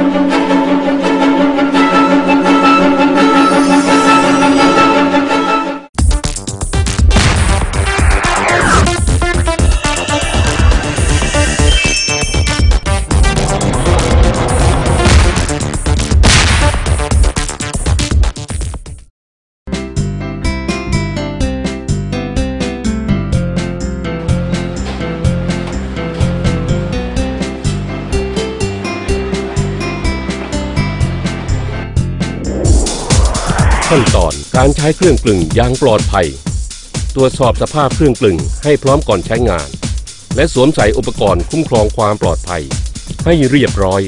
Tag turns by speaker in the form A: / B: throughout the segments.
A: Thank you. ขั้นตอน การใช้เครื่องกลึงอย่างปลอดภัย ตรวจสอบสภาพเครื่องกลึงให้พร้อมก่อนใช้งาน และสวมใส่อุปกรณ์คุ้มครองความปลอดภัย ให้เรียบร้อย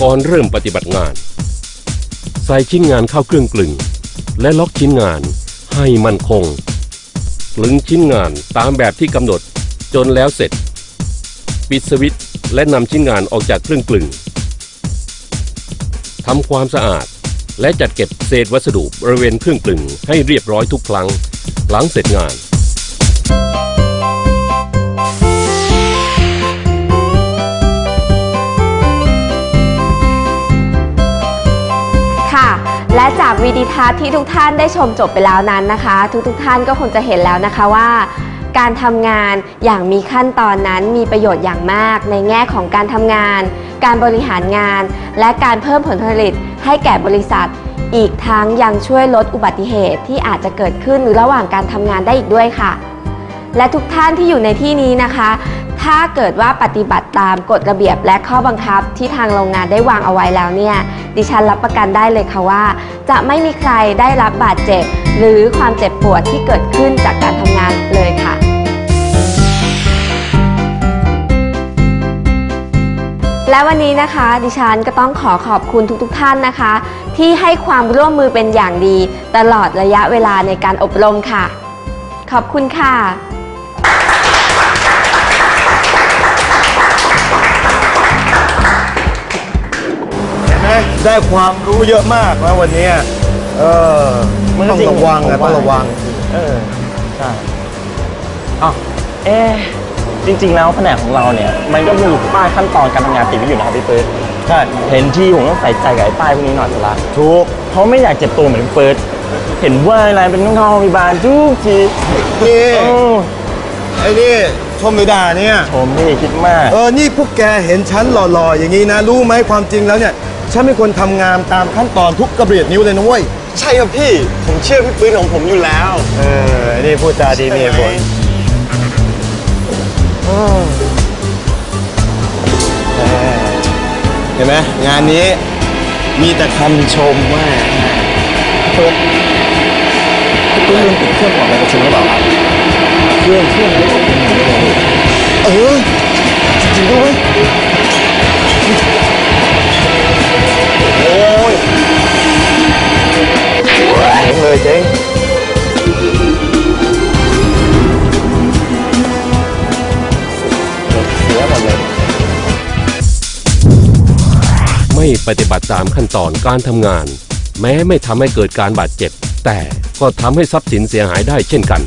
A: ก่อนเริ่มปฏิบัติงาน ใส่ชิ้นงานเข้าเครื่องกลึง และล็อกชิ้นงานให้มั่นคงกลึงชิ้นงานตามแบบที่กำหนดจนแล้วเสร็จ ปิดสวิตช์และนำชิ้นงานออกจากเครื่องกลึงทำความสะอาด และจัดเก็บเศษวัสดุบริเวณเครื่องกลึงให้เรียบร้อยทุกครั้ง หลังเสร็จงาน
B: ค่ะ และจากวีดีทัศน์ที่ทุกท่านได้ชมจบไปแล้วนั้นนะคะ ทุกๆท่านก็คงจะเห็นแล้วนะคะว่า การทำงานอย่างมีขั้นตอนนั้นมีประโยชน์อย่างมากในแง่ของการทำงาน การบริหารงาน และการเพิ่มผลผลิตให้แก่บริษัท อีกทั้งยังช่วยลดอุบัติเหตุที่อาจจะเกิดขึ้นหระหว่างการทำงานได้อีกด้วยค่ะ และทุกท่านที่อยู่ในที่นี้นะคะ ถ้าเกิดว่าปฏิบัติ ตามกฎระเบียบและข้อบังคับที่ทางโรงงานได้วางเอาไว้แล้วเนี่ย ดิฉันรับประกันได้เลยค่ะว่า จะไม่มีใครได้รับบาดเจ็บ หรือความเจ็บปวดที่เกิดขึ้นจากการทำงานเลยค่ะและวันนี้นะคะ ดิฉันก็ต้องขอขอบคุณทุกๆทท่านนะคะ ที่ให้ความร่วมมือเป็นอย่างดี ตลอดระยะเวลาในการอบรมค่ะ ขอบคุณค่ะ
C: ไหมได้ความรู้เยอะมากนะวันเนี้ยเออ
D: มันก็
C: ต้อง
D: จริง
C: ระวัง
D: ผม
C: นะ
D: ว่า
C: ต้องระวัง
D: เออใช่อ้าวเอ๊ะจริง ๆ แล้วแผนกของเราเนี่ย มันก็มีป้ายขั้นตอนการทำงานติดไว้อยู่นะครับพี่เฟิร์ส
C: ใช่
D: เห็นที่ผมต้องใส่ใจกับไอ้ป้ายพวกนี้หน่อยละ
C: ถูก
D: เพราะไม่อยากเจ็บตัวเหมือนพี่เฟิร์สเห็นว่าอะไรเป็นต้องเข้าโรงพยาบาลทุกที
C: นี่
D: โอ้
C: ไอ้นี่ชมหรือด่าเนี่ย
D: ชมพี่คิดมาก
C: เออ นี่พวกแกเห็นฉันหล่อๆ อย่างนี้นะ รู้ไหมความจริงแล้วเนี่ย ฉันเป็นคนทำงานตามขั้นตอนทุกกระเบียดนิ้วเลยนะเว้ย
D: ใช่ครับพี่ ผมเชื่อพี่ปืนของผมอยู่แล้ว
C: เออไอ้นี่พูดจาดีมีเหตุผลเออเห็นไหมงานนี้มีแต่คำชมว่า
D: เฟิร์สพี่ปืนลืมปิดเครื่องก่อนไปประชุมหรือเปล่าครับ
C: เครื่องเครื่องเออ ยเจ๊
A: ไม่ปฏิบัติตามขั้นตอนการทำงาน แม้ไม่ทำให้เกิดการบาดเจ็บ แต่ก็ทำให้ทรัพย์สินเสียหายได้เช่นกัน